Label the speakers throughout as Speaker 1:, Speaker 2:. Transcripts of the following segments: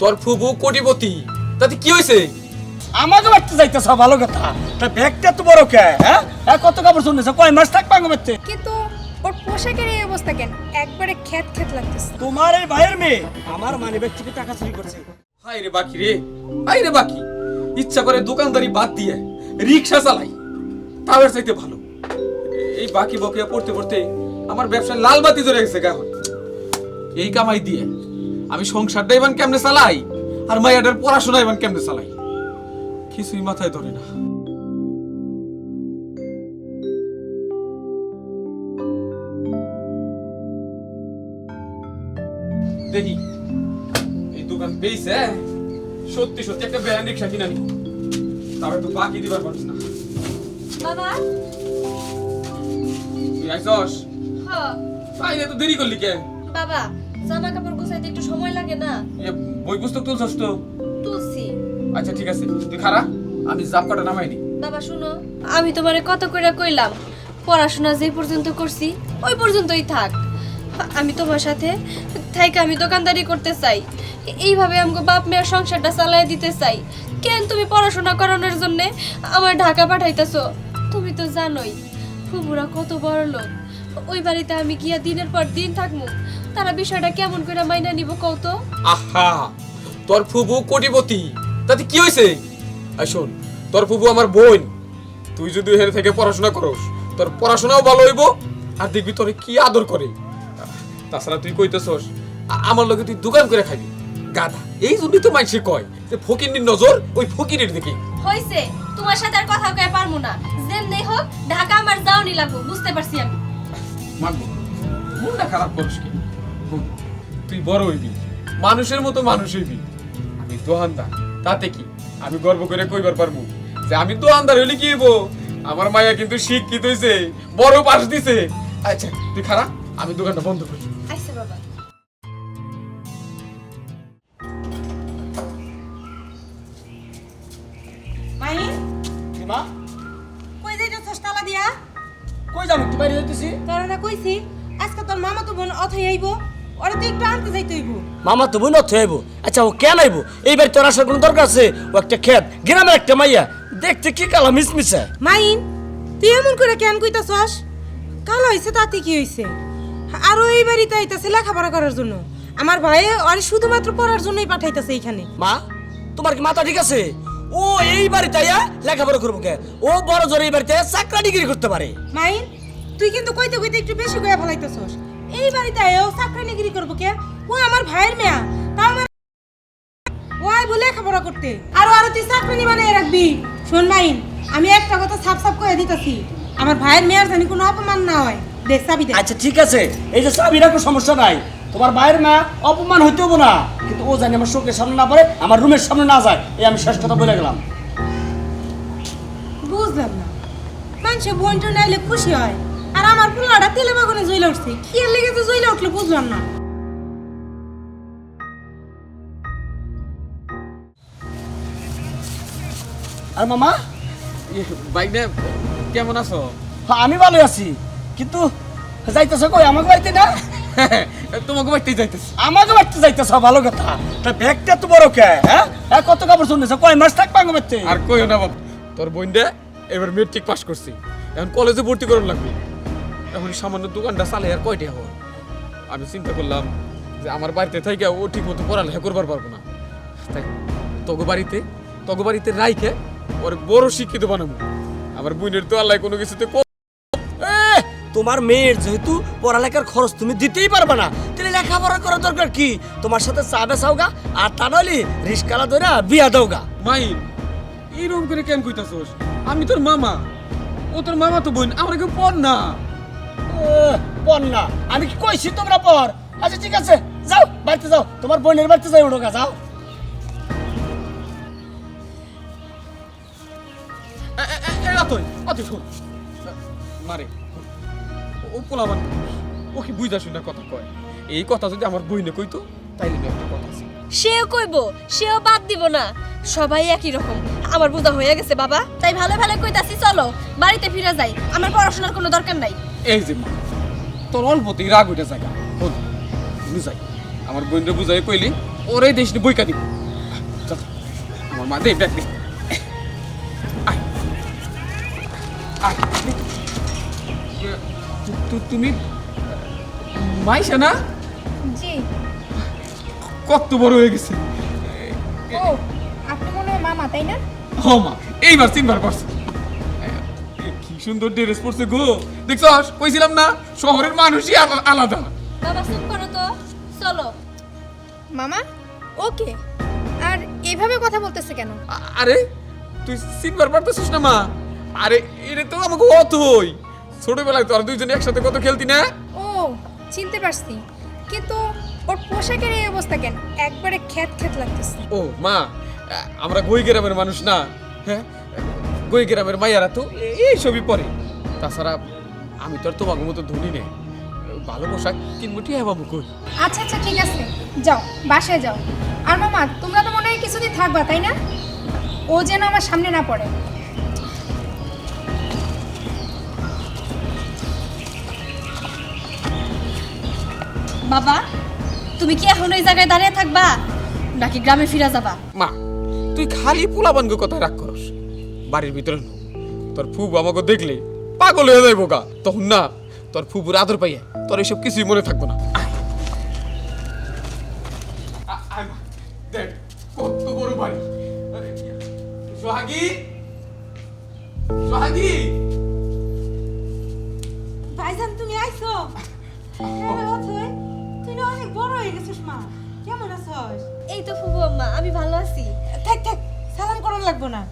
Speaker 1: তোর ফুবু কোটিপতি। তাতে কি হয়েছে
Speaker 2: আমাকে বাড়তে যাইতেছ ভালো কথা। তা ব্যাগটা তো বড় কে হ্যাঁ? হ্যাঁ, কত কাপড় শুনেছ কয় মাস থাকবে আমাকে বাড়তে
Speaker 3: কিন্তু ওর পোশাকের এই অবস্থা কেন? একবারে খ্যাত খ্যাত লাগতেছে।
Speaker 2: তোমার এই ভাইয়ের মেয়ে আমার মানে ব্যাগ থেকে টাকা চুরি করছে।
Speaker 1: হাই রে বাকি রে হাই রে বাকি। ইচ্ছা করে দোকানদারি বাদ দিয়ে রিক্সা চালাই। তাদের চাইতে ভালো। এই বাকি বকেয়া পড়তে পড়তে আমার ব্যবসায় লাল বাতি ধরে গেছে গা এই কামাই দিয়ে আমি সংসারটা এবার কেমনে চালাই? আর মাইয়াটার পড়াশোনা এবার কেমনে চালাই? কিছুই মাথায় ধরে না। দেখি এই দোকান পেয়েছে সত্যি সত্যি একটা ব্যান্ড রিক্সা কিনা নি তবে তো বাকি দিবার পারছ না।
Speaker 4: বাবা?
Speaker 1: তুই আইসস?
Speaker 4: হ।
Speaker 1: তাই এত দেরি করলি কে?
Speaker 4: বাবা জামা কাপড় গুছাইতে একটু সময় লাগে না?
Speaker 1: এ, বই পুস্তক তুলছস তো?
Speaker 4: তুলসি
Speaker 1: আচ্ছা ঠিক আছে। তুই খারা আমি নামাইনি
Speaker 4: বাবা শুনো আমি তোমারে কত করে কইলাম পড়াশোনা যে পর্যন্ত করছি ওই পর্যন্তই থাক। আমি তোমার সাথে থাইকে আমি দোকানদারি করতে চাই। এইভাবে আমাকে বাপ মেয়ের সংসারটা চালাই দিতে চাই। কেন তুমি পড়াশোনা করানোর জন্য আমার ঢাকা পাঠাইতেছো? তুমি তো জানোই ফুবুরা কত বড় লোক ওই বাড়িতে আমি গিয়া দিনের পর দিন থাকব তারা বিষয়টা কেমন করে মাইনা নিব কও তো?
Speaker 1: আহা! তোর ফুবু কোটিপতি। তাতে কি হয়েছে আই শোন তোর ফুবু আমার বোন। তুই যদি হেরে থেকে পড়াশোনা করস তোর পড়াশোনাও ভালো হইব আর দেখবি তোরে কি আদর করে। তাছাড়া তুই কইতেছস আমার লগে তুই দোকান করে খাবি গাধা এই জন্যই তো মাইসে কয় যে ফকিরের নজর ওই ফকিরের দিকে।
Speaker 4: হইছে তোমার সাথে আর কথা কয়ে পারব না। যেমনি হোক ঢাকা আমার যাওনি লাগবো বুঝতে পারছি আমি।
Speaker 1: মনটা খারাপ করিস কি তুই বড় হইবি মানুষের মতো মানুষ হইবি। আমি দোহানদার তাতে কি? আমি গর্ব করে কইবার পারব যে আমি দোহানদার হইলে কি হইব? আমার মায়া কিন্তু শিক্ষিত হইছে বড় পাস দিছে। আচ্ছা তুই খারাপ আমি দোকানটা বন্ধ করি।
Speaker 4: বাবা।
Speaker 2: মা?
Speaker 5: কই যাইতেছস তালা দিয়া?
Speaker 2: কই যাব? তুই বাইরে যাইতেছি?
Speaker 5: তোরা না কইছি আজকে তোর মামা তো বোন অথই আইব ওরা তো একটু আনতে যাইতে হইব।
Speaker 2: মামা তো বোন অর্থ আইব? আচ্ছা ও কেন আইব? এইবার তোর আসার কোনো দরকার আছে? ও একটা খেত গ্রামের একটা মাইয়া। দেখতে কি কালা মিসমিসা।
Speaker 5: মাইন তুই এমন করে কেন কইতাছস? কাল হইছে তাতে কি হইছে? আর ওই বাড়িতে আইতাছে লেখাপড়া করার জন্য। আমার ভাই আর শুধুমাত্র পড়ার জন্যই পাঠাইতাছে এইখানে।
Speaker 2: মা তোমার কি মাথা ঠিক আছে? ও এই বাড়িতে আইয়া লেখাপড়া করব কে? ও বড় জোর এই বাড়িতে চাকরা ডিগ্রি করতে পারে।
Speaker 5: মাহিন তুই কিন্তু কইতে কইতে একটু বেশি কইয়া ফেলাইতেছস। এই বাড়িতে আইও চাকরানিগিরি করব কে? ও আমার ভাইয়ের মেয়া। তাও আমার ও আইবো লেখাপড়া করতে। আর আরও তুই চাকরানি বানাই রাখবি। শোন মাইন আমি একটা কথা সাপ সাপ কয়ে দিতেছি। আমার ভাইয়ের মেয়ের জানি কোনো অপমান না হয়। দেখ চাবি
Speaker 2: আচ্ছা ঠিক আছে। এই যে চাবি রাখো সমস্যা নাই। তোমার বাইরের মা অপমান হইতে হব না। কিন্তু ও জানি আমার চোখের সামনে না পড়ে আমার রুমের সামনে না যায়। এই আমি শেষ কথা বলে গেলাম।
Speaker 5: বুঝলাম না। মানুষে বোনটা নাইলে খুশি হয়। আর আমার পোলাটা তেলে বাগানে জইলে উঠছে। কি এর জইলে উঠল বুঝলাম না।
Speaker 2: আর মামা?
Speaker 1: বাইক নে কেমন আছো?
Speaker 2: হ্যাঁ, আমি ভালো আছি। কিন্তু যাইতেছ কই? আমাকে বাড়িতে না?
Speaker 1: তোমাকে বাড়তেই যাইতেছি।
Speaker 2: আমাকে বাড়িতে যাইতেছ ভালো কথা। তা ব্যাগটা তো বড় কে হ্যাঁ? হ্যাঁ, কত কাপড় শুনেছ কয় মাস থাকবে বাড়িতে?
Speaker 1: আর কইও না বাবা তোর বোনটা এবার মেট্রিক পাস করছি। এখন কলেজে ভর্তি করুন লাগবে। এখন সামান্য দোকানটা চালে আর কয়টা হওয়ার আমি চিন্তা করলাম যে আমার বাড়িতে থেকে ও ঠিক মতো পড়ালেখা করবার পারব না। তাই তগো বাড়িতে তগো বাড়িতে রাইখে ওর বড় শিক্ষিত বানাবো। আমার বোনের তো আল্লাহ কোনো কিছুতে
Speaker 2: তোমার মেয়ের যেহেতু পড়ালেখার খরচ তুমি দিতেই পারবে না তাহলে লেখাপড়া করার দরকার কি? তোমার সাথে চা বেসাওগা আর তা নইলে রিস্কালা ধরে বিয়া দাওগা।
Speaker 1: মাইন এইরকম করে কেন কইতাছোস? আমি তোর মামা। ও তোর মামা তো বোন আমার কেউ পড় না।
Speaker 2: পর না। আমি কি কইছি তোমরা পর আচ্ছা ঠিক আছে যাও বাড়িতে যাও। তোমার বোনের বাড়িতে যাই ওঠোগা যাও।
Speaker 1: অতই অতই শোন। মারে। ও পোলাবান ও কি বুঝা শুনে কথা কয়? এই কথা যদি আমার বইনে কইতো তাইলে একটা কথা আছে।
Speaker 4: সেও কইব সেও বাদ দিব না। সবাই একই রকম। আমার বোঝা হয়ে গেছে বাবা। তাই ভালো ভালো কইতাছি চলো। বাড়িতে ফিরে যাই। আমার পড়াশোনার কোনো দরকার নাই।
Speaker 1: এই যে মা তোর অল্পতেই রাগ উঠে জায়গা তুমি যাই। আমার বোনরে বুঝাই কইলি ওরে দেশ বইকা দিব। আমার মা দে ব্যাগ তুমি মাইশা না?
Speaker 3: জি।
Speaker 1: কত বড় হয়ে গেছে।
Speaker 3: ও আপনি মনে হয় মামা তাই না?
Speaker 1: হ মা। এইবার তিনবার পারছি কি সুন্দর ড্রেস পরছে গো। দেখছস কইছিলাম না শহরের মানুষই আলা- আলাদা।
Speaker 4: বাবা চুপ করো তো। চলো।
Speaker 3: মামা ওকে। আর এভাবে কথা বলতেছে কেন?
Speaker 1: আরে তুই তিনবার পারতেছিস না মা। আরে এটা তো আমাকে অতই ছোটবেলায় তো আর দুইজনে একসাথে কত খেলতি না?
Speaker 3: ও চিনতে পারছি। কিন্তু ওর পোশাকের এই অবস্থা কেন? একবারে খ্যাত খ্যাত লাগতেছে।
Speaker 1: ও মা আমরা গই গ্রামের মানুষ না হ্যাঁ? গই গ্রামের মাইয়ারা তো এই সবই পরে। তাছাড়া আমি তো আর তোমার মতো ধনী নেই। ভালো পোশাক কিনবো টিয়া বাবু কই?
Speaker 3: আচ্ছা আচ্ছা ঠিক আছে। যাও বাসায় যাও। আর মামা তোমরা তো মনে হয় কিছুদিন থাকবা তাই না? ও যেন আমার সামনে না পড়ে।
Speaker 4: বাবা তুমি কি এখন ওই জায়গায় দাঁড়িয়ে থাকবা নাকি গ্রামে ফিরে যাবা?
Speaker 1: মা তুই খালি পোলা পোলাবানকে কথা রাগ করস। বাড়ির ভিতরে নো তোর ফুবু আমাকে দেখলে পাগল হয়ে যাইব গা। তখন না তোর ফুবুর আদর পাইয়া তোর এসব কিছুই মনে থাকব না। আয়। আ- আয় মা, দেখ, কত বড় বাড়ি। সোহাগী সোহাগী।
Speaker 5: ভাইজান তুমি আইছো। হ্যাঁ অনেক বড় হয়ে গেছিস মা। কেমন আছস?
Speaker 4: এই তো ফুবু আম্মা আমি ভালো আছি।
Speaker 5: থাক থাক সালাম করার লাগবো না।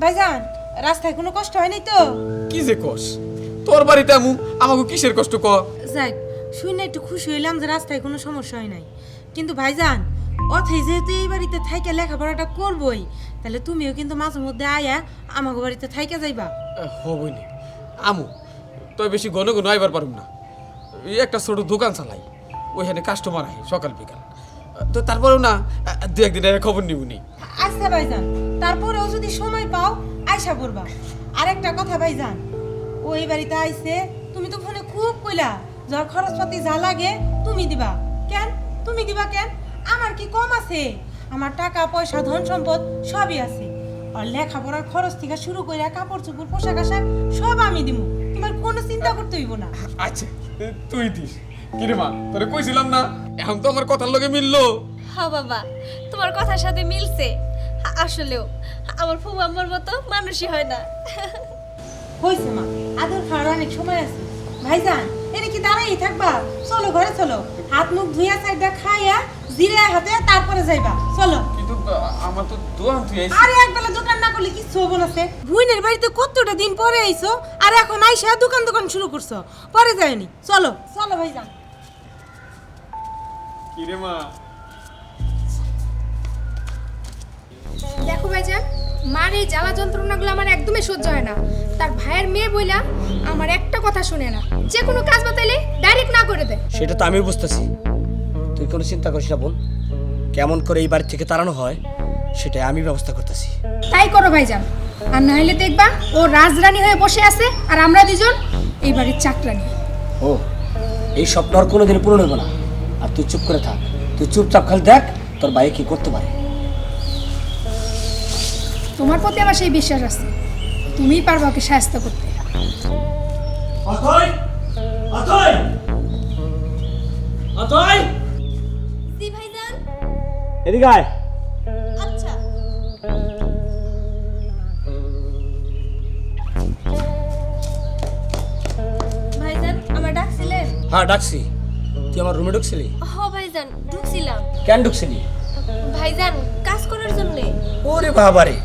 Speaker 5: ভাইজান রাস্তায় কোনো কষ্ট হয়নি তো?
Speaker 1: কি যে কস? তোর বাড়িতে আমু আমাকে কিসের কষ্ট ক
Speaker 5: যাক শুনে একটু খুশি হইলাম যে রাস্তায় কোনো সমস্যা হয় নাই। কিন্তু ভাইজান অথই যেহেতু এই বাড়িতে থাইকে লেখাপড়াটা করবই তাহলে তুমিও কিন্তু মাঝে মধ্যে আয়া আমাকে বাড়িতে থাইকে যাইবা।
Speaker 1: হবই নি। আমু তুই বেশি ঘন ঘন আইবার পারুম না। এই একটা ছোট দোকান চালাই। ওইখানে কাস্টমার আহে সকাল বিকাল। তো তারপরেও না দু একদিন খবর নিবনি
Speaker 5: আচ্ছা ভাইজান তারপরেও যদি সময় পাও আয়সা করবা আরেকটা কথা ভাইজান ওই বাড়িতে আইছে তুমি তো ফোনে খুব কইলা যার খরচপাতি যা লাগে তুমি দিবা। কেন? তুমি দিবা কেন? আমার কি কম আছে? আমার টাকা পয়সা ধন সম্পদ সবই আছে। আর লেখাপড়ার খরচ থেকে শুরু করে কাপড় চোপড় পোশাক আশাক সব আমি দিব তোমার কোনো চিন্তা করতে হইব না।
Speaker 1: আচ্ছা তুই দিস। কিরে মা তোরে কইছিলাম না এখন তো আমার কথার লগে মিললো।
Speaker 4: হ্যাঁ বাবা তোমার কথার সাথে মিলছে। আসলেও আমার ফুবু মতো মানুষই হয় না।
Speaker 5: হয়েছে মা আদর খাওয়ার অনেক সময় আছে। ভাইজান এনে কি দাঁড়াই থাকবা? চলো ঘরে চলো। হাত মুখ ধুইয়া সাইডটা খাইয়া জিরে হাতে তারপরে যাইবা। চলো।
Speaker 1: কিন্তু আমার তো তুই
Speaker 5: আরে একবেলা দোকান না করলে কি শোভন আছে ভুইনের বাড়িতে কতটা দিন পরে আইছো? আর এখন আইসা দোকান দোকান শুরু করছ। পরে যায়নি চলো চলো ভাইজান।
Speaker 1: কিরে মা?
Speaker 3: দেখো ভাইজান মার এই জ্বালা যন্ত্রণাগুলো আমার একদমই সহ্য হয় না। তার ভাইয়ের মেয়ে বইলা আমার একটা কথা শুনে না। যে কোনো কাজ বাতাইলে ডাইরেক্ট না করে দেয়।
Speaker 2: সেটা তো আমি বুঝতেছি। তুই কোনো চিন্তা করিস না বোন। কেমন করে এই বাড়ি থেকে তাড়ানো হয় সেটাই আমি ব্যবস্থা করতেছি।
Speaker 3: তাই করো ভাইজান। আর না হলে দেখবা ও রাজরানী হয়ে বসে আছে আর আমরা দুজন এই বাড়ির চাকরানি।
Speaker 2: ও এই স্বপ্ন আর কোনোদিন পূরণ হবে না। আর তুই চুপ করে থাক। তুই চুপচাপ খালি দেখ তোর ভাই কি করতে পারে।
Speaker 3: তোমার প্রতি আমার সেই বিশ্বাস আছে। তুমিই পারবা ওকে সাহায্য করতে।
Speaker 2: অথয় অথয় অথয়
Speaker 4: জি ভাইজান।
Speaker 2: এদিকে আয়।
Speaker 4: আচ্ছা। ভাইজান আমার ডাকছিলেন
Speaker 2: হ্যাঁ ডাকছি। তুই আমার রুমে ঢুকছিলি?
Speaker 4: হ ভাইজান ঢুকছিলাম।
Speaker 2: কেন ঢুকছিলি?
Speaker 4: ভাইজান কাজ করার জন্যে।
Speaker 2: ওরে বাবারে।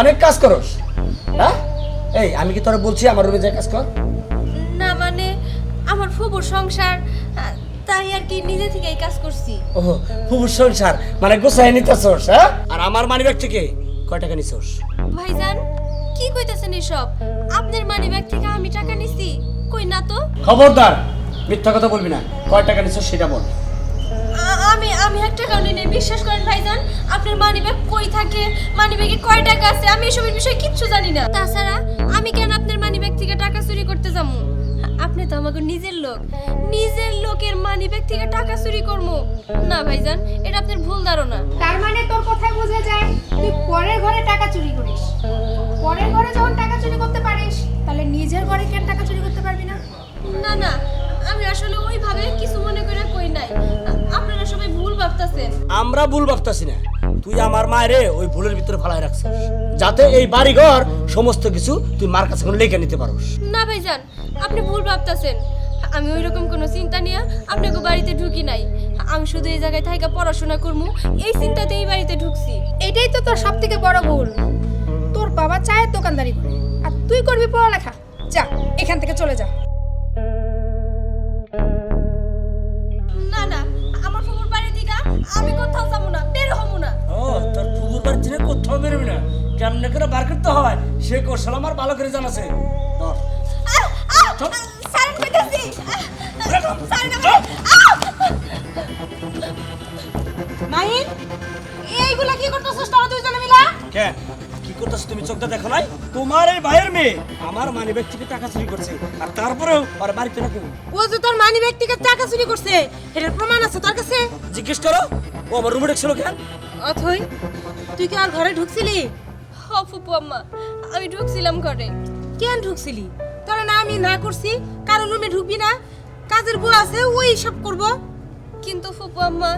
Speaker 2: অনেক কাজ করস হ্যাঁ এই আমি কি তোরা বলছি আমার রুমে যাই কাজ কর?
Speaker 4: না মানে আমার ফুবুর সংসার তাই আর কি নিজে থেকেই কাজ করছি।
Speaker 2: ও ফুবুর সংসার মানে গোসাই নিতেছস হ্যাঁ? আর আমার মানিব্যাগ থেকে কয় টাকা নিছস?
Speaker 4: ভাইজান কি কইতাছেন এসব? আপনার মানি ব্যাগ থেকে আমি টাকা নিছি কই না তো?
Speaker 2: খবরদার মিথ্যা কথা বলবি না। কয় টাকা নিছস সেটা বল।
Speaker 4: আমি আমি একটা কারণে নেই বিশ্বাস করেন ভাইজান আপনার মানি ব্যাগ কই থাকে? মানি ব্যাগে কয় টাকা আছে? আমি এসবের বিষয়ে কিচ্ছু জানি না। তাছাড়া আমি কেন আপনার মানি ব্যাগ থেকে টাকা চুরি করতে যাব? আপনি তো আমাকে নিজের লোক। নিজের লোকের মানি ব্যাগ থেকে টাকা চুরি করব। না ভাইজান এটা আপনার ভুল ধারণা।
Speaker 3: তার মানে তোর কথায় বোঝা যায় তুই পরের ঘরে টাকা চুরি করিস। পরের ঘরে যখন টাকা চুরি করতে পারিস তাহলে নিজের ঘরে কেন টাকা চুরি করতে পারবি না?
Speaker 4: না না আমি আসলে ওইভাবে কিছু মনে করে কই নাই। আপনারা সবাই ভুল ভাবতাছেন।
Speaker 2: আমরা ভুল ভাবতাছি না। তুই আমার মায়েরে ওই ভুলের ভিতরে ফালাই রাখছিস। যাতে এই বাড়িঘর সমস্ত কিছু তুই মার কাছে কোনো লেখা নিতে পারোস।
Speaker 4: না ভাইজান আপনি ভুল ভাবতাছেন। আমি ওই রকম কোনো চিন্তা নিয়ে আপনাকে বাড়িতে ঢুকি নাই। আমি শুধু এই জায়গায় থাইকা পড়াশোনা করব এই চিন্তাতে এই বাড়িতে ঢুকছি।
Speaker 3: এটাই তো তোর সব থেকে বড় ভুল। তোর বাবা চায়ের দোকানদারি করে। আর তুই করবি পড়ালেখা। যা এখান থেকে চলে যা।
Speaker 4: আমি কোথাও যাব না বের হব না।
Speaker 2: ও তোর ফুবুর বাড়ি ছেড়ে কোথাও বেরোবি না। কেমনে করে বার করতে হয়? সে কৌশল আমার ভালো করে জানাছে ধর।
Speaker 5: মাহিন এইগুলা কি করতেছিস তোরা দুইজনে মিলা?
Speaker 2: কি? করতেছ তুমি চোখটা দেখো নাই? তোমার এই ভাইয়ের মেয়ে আমার মানি ব্যাগ থেকে টাকা চুরি করছে। আর তারপরেও আর বাড়িতে না
Speaker 5: ও যে তোর মানি ব্যাগ থেকে টাকা চুরি করছে এটার প্রমাণ আছে তোর কাছে?
Speaker 2: জিজ্ঞেস করো ও আমার রুমে ঢুকছিল কেন?
Speaker 5: অথই তুই কি আর ঘরে ঢুকছিলি?
Speaker 4: হ ফুপু আম্মা আমি ঢুকছিলাম ঘরে।
Speaker 5: কেন ঢুকছিলি? তোরা না আমি না করছি কারও রুমে ঢুকবি না। কাজের বউ আছে ওই সব করব।
Speaker 4: কিন্তু ফুপু আম্মা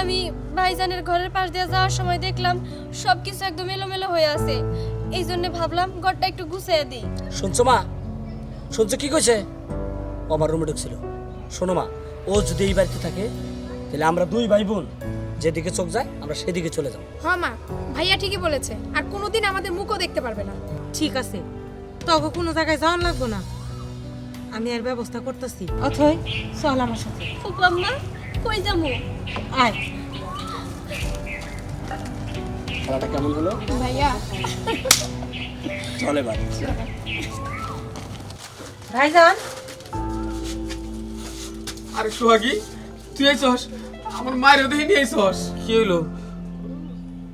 Speaker 4: আমি ভাইজানের ঘরের পাশ দিয়ে যাওয়ার সময় দেখলাম সব কিছু একদম এলোমেলো হয়ে আছে। এই জন্য ভাবলাম ঘরটা একটু গুছিয়ে দিই।
Speaker 2: শুনছো মা? শুনছো কি কইছে? ও আমার রুমে ঢুকছিল। শোনো মা ও যদি এই বাড়িতে থাকে তাহলে আমরা দুই ভাই বোন যেদিকে চোখ যায় আমরা সেদিকে চলে যাব।
Speaker 3: হ মা ভাইয়া ঠিকই বলেছে। আর কোনোদিন আমাদের মুখও দেখতে পারবে না।
Speaker 5: ঠিক আছে। তবে কোনো জায়গায় যাওয়ার লাগবো না। আমি এর ব্যবস্থা করতেছি। অথই চল আমার সাথে।
Speaker 4: ফুপু আম্মা কই যাব?
Speaker 5: আয়।
Speaker 2: খেলাটা কেমন হলো?
Speaker 3: ভাইয়া।
Speaker 2: চলে বাড়ি।
Speaker 5: ভাইজান।
Speaker 1: আরে সোহাগী তুই আইছস? আমার মায়ের দেখে নিয়ে আইছস। কি হইল?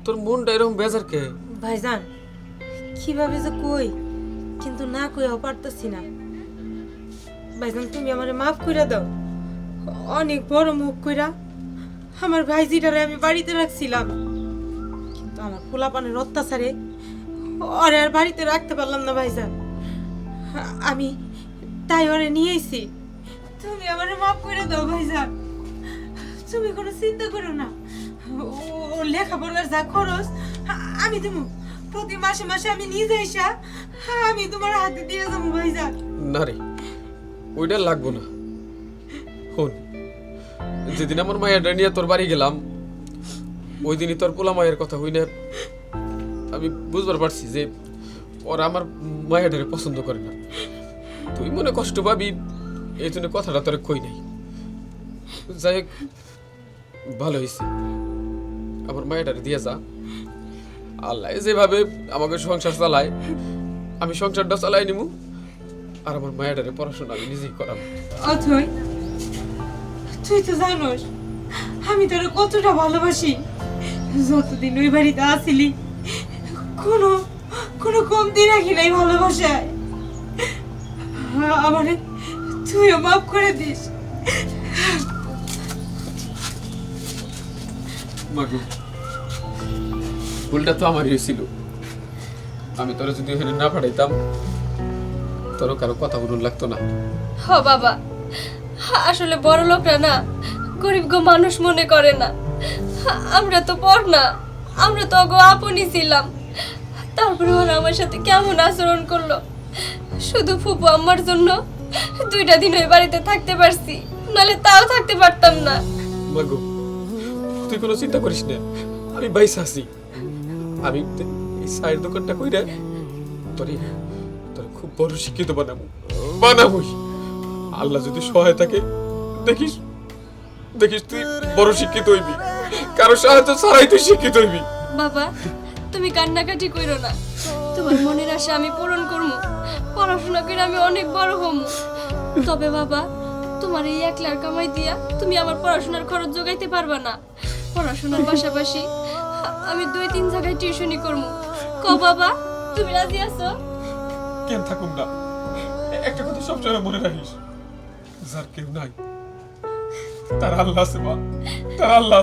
Speaker 1: তোর মনটা এরকম বেজার কে?
Speaker 5: ভাইজান কীভাবে যে কই কিন্তু না কইও পারতেছি না। ভাইজান তুমি আমারে মাফ কইরা দাও। অনেক বড় মুখ কইরা আমার ভাইজিটারে আমি বাড়িতে রাখছিলাম। কিন্তু আমার পোলাপানের অত্যাচারে ওরে আর বাড়িতে রাখতে পারলাম না ভাইজান। আমি তাই ওরে নিয়ে এসেছি তুমি আমারে মাফ করে দাও ভাইজান। তুমি কোনো চিন্তা করো না। ও- লেখাপড়ার যা খরচ, আমি তুমি প্রতি মাসে মাসে আমি নিজে এসা আমি তোমার হাতে দিয়ে যাব ভাইজান।
Speaker 1: না রে, ওইটা লাগবো না। শোন, যেদিন আমার মায়ের নিয়ে তোর বাড়ি গেলাম ওই দিনই তোর পোলা মায়ের কথা না আমি বুঝবার পারছি যে ওরা আমার মায়ের পছন্দ করে না। তুই মনে কষ্ট পাবি, এই জন্য কথাটা তোর কই নাই। যাই হোক, ভালো হয়েছে আমার মায়ের দিয়ে যা। আল্লাহ যেভাবে আমাকে সংসার চালায়, আমি সংসারটা চালাই নিমু, আর আমার মায়ের পড়াশোনা আমি নিজেই করাবো।
Speaker 5: অথই তুই তো জানোস আমি তোর কতটা ভালোবাসি। যতদিন ওই বাড়িতে আসিলি কোনো কোনো কমতি রাখি নাই ভালোবাসায়। আমারে তুইও মাফ করে দিস।
Speaker 1: মাগু ভুলটা তো আমারই হয়েছিল। আমি তোরা যদি ওখানে না পাঠাইতাম তোরও কারও কথা বলুন লাগতো না।
Speaker 4: হ বাবা। আসলে বড় লোকরা না, গরিব গো মানুষ মনে করে না। আমরা তো পর না, আমরা তো অগো আপনই ছিলাম। তারপরে ওরা আমার সাথে কেমন আচরণ করল? শুধু ফুপু আমার জন্য দুইটা দিন ওই বাড়িতে থাকতে পারছি, নালে তাও থাকতে পারতাম না।
Speaker 1: মাগু তুই কোনো চিন্তা করিস না, আমি বাইসা আছি। আমি এই চায়ের দোকানটা কইরা তোরে, তোর খুব বড় শিক্ষিত বানাবো, বানাবই। আল্লাহ যদি সহায় থাকে দেখিস দেখিস তুই বড় শিক্ষিত হইবি। কারও সাহায্য ছাড়াই তুই শিক্ষিত হইবি।
Speaker 4: বাবা তুমি কান্নাকাটি কইরো না। তোমার মনের আশা আমি পূরণ করব পড়াশোনা করে আমি অনেক বড় হম। তবে বাবা তোমার এই এক লাখ কামাই দিয়া তুমি আমার পড়াশোনার খরচ যোগাইতে পারবা না। পড়াশোনার পাশাপাশি আমি দুই তিন জায়গায় টিউশনি করব ক বাবা তুমি রাজি আছো?
Speaker 1: কেন থাকুম না? একটা কথা সবসময় মনে রাখিস। যার কেউ নাই তার আল্লাহ তার আল্লাহ